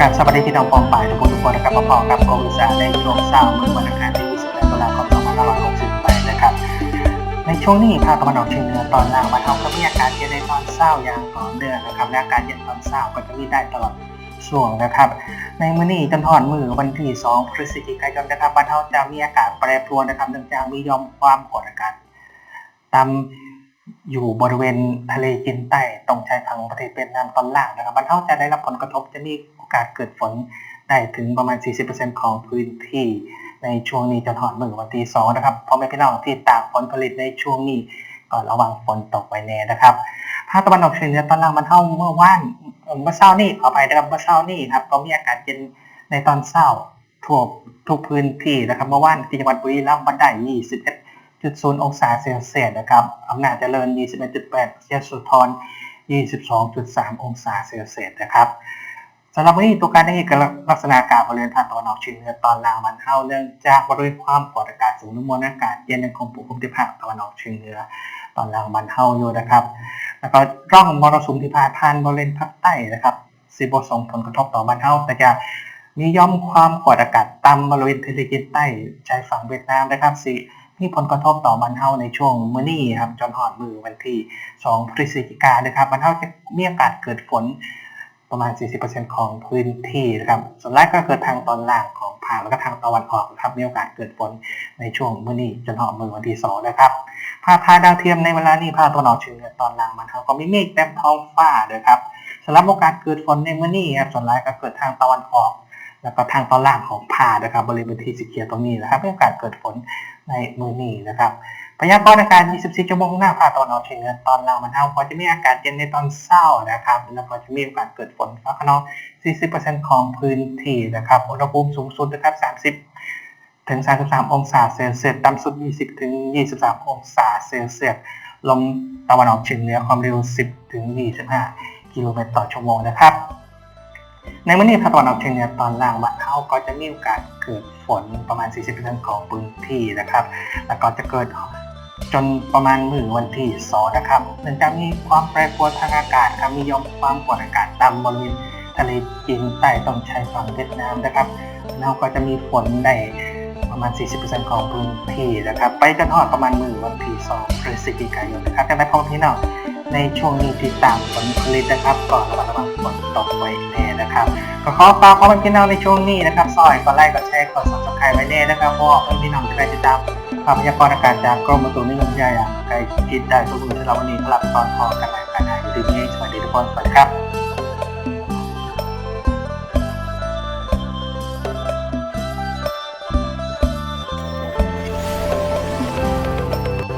กับสวัสดีพี่น้องปองป่ายทุกคนทุกคนนะครับมาพอกับโอวิซาในช่วงเช้าเมื่อวันอังคารที่28ตุลาคม2568นะครับ ในช่วงนี้ภาคตะวันออกเฉียงเหนือตอนล่างบ้านเราก็มีอากาศเย็นในตอนเช้าอย่างต่อเนื่องนะครับและอากาศเย็นตอนเช้าก็จะมีได้ตลอดช่วงนะครับ ในมื้อนี้จนทอดมือวันที่ 2 พฤศจิกายนนะครับบ้านเราจะมีอากาศแปรปรวนนะครับเนื่องจากมียอมความกดอากาศต่ำ อยู่บริเวณทะเลจีนใต้ตรงชายฝั่งประเทศเวียดนามตอนล่างนะครับบ้านเราจะได้รับผลกระทบจะมีโอกาสเกิดฝนได้ถึงประมาณ 40%ของพื้นที่ในช่วงนี้จะถอดมือวันที่สองนะครับพ่อแม่พี่น้องที่ตากผลผลิตในช่วงนี้ก็ระวังฝนตกไว้แน่นะครับภาคตะวันออกเฉียงเหนือตอนล่างมันเท่าเมื่อวานเมื่อเช้านี่ขอไปนะครับเมื่อเช้านี่ครับก็มีอากาศเย็นในตอนเช้าทั่วทุกพื้นที่นะครับเมื่อวานที่จังหวัดบุรีรัมย์วันได้ 21.0 องศาเซลเซียสนะครับอำนาจเจริญ 21.8ยโสธร22.3 องศาเซลเซียสนะครับสำหรับวันนี้ตัวการได้เอกลักษณะอากาศบริเวณภาคตะวันออกเฉียงเหนือตอนล่างมันเท่าเนื่องจากบริเวณความกดอากาศสูงนุ่มวลอากาศเย็นยังคงปกคลุมที่ภาคตะวันออกเฉียงเหนือตอนล่างมันเท่าอยู่นะครับ แล้วก็ร่องมรสุมที่พาดผ่านบริเวณภาคใต้นะครับสิบส่งผลกระทบต่อบ้านเฮาแต่จะมีย่อมความกดอากาศต่ำบริเวณทะเลจีนใต้ชายฝั่งเวียดนามนะครับสิ มีผลกระทบต่อบ้านเฮาในช่วงมื้อนี้ครับจนหอดมือวันที่2พฤศจิกายนนะครับบ้านเฮาจะมีโอกาสเกิดฝนประมาณ 40%ของพื้นที่นะครับ ส่วนแรกก็เกิดทางตอนล่างของภาคแล้วก็ทางตะวันออกนะครับ มีโอกาสเกิดฝนในช่วงมื้อนี้จนหอมมือวันที่2นะครับ ภาคทายดาวเทียมในเวลานี้ภาคตะวันออกเฉียงเหนือตอนล่างมันเขาก็มีเมฆเต็มท้องฟ้าเลยครับสำหรับโอกาสเกิดฝนในมื้อนี้ครับ ส่วนแรกก็เกิดทางตะวันออก แล้วก็ทางตอนล่างของภาคนะครับ บริเวณที่สีเขียวตรงนี้นะครับมีโอกาสเกิดฝนในมือนี้นะครับพยากรณ์อากาศ 24 ชั่วโมงข้างหน้าภาคตะวันออกเฉียงเหนือตอนล่างมันเท่าพอจะมีอากาศเย็นในตอนเช้านะครับ แล้วก็จะมีโอกาสเกิดฝนฟ้าขนอง 40%ของพื้นที่นะครับ อุณหภูมิสูงสุดนะครับ 30 ถึง 33 องศาเซลเซียส ต่ำสุด 20 ถึง 23 องศาเซลเซียส ลมตะวันออกเฉียงเหนือความเร็ว 10 ถึง 25 กิโลเมตรต่อชั่วโมงนะครับ ในวันนี้ภาคตะวันออกเฉียงเหนือตอนล่างบ้านเฮาก็จะมีโอกาสเกิดฝนประมาณ 40%ของพื้นที่นะครับ แล้วก็จะเกิดจนประมาณมือวันที่2นะครับเนื่องจากมีความแปรปรวนทางอากาศครับมียอมความกดอากาศต่ำบริเวณทะเลจีนใต้ตรงชายฝั่งเวียดนามนะครับแล้วก็จะมีฝนได้ประมาณ 40%ของพื้นที่นะครับ ไปจนทอดประมาณมือวันที่2พฤศจิกายนนะครับแต่ไม่พอพี่น้อง ในช่วงนี้ที่ตามผลผลิตนะครับก่อนระมัดระวังฝนตกไว้แน่นะครับ ก็ขอฝากพ่อแม่พี่น้องในช่วงนี้นะครับซอยกดไลค์กดแชร์กดซับสไครต์ไว้แน่นะครับเพราะว่าพ่อแม่พี่น้องจะได้ติดตามข่ามพยากรณ์อากาศจากกรมอุตุนิยมวิทยาอย่างใกล้ชิดได้ทุกวันสำหรับวันนี้สำหรับตอนพอกันใหม่กันนะอยู่ที่นี้สวัสดีทุกคนสวัสดีครับ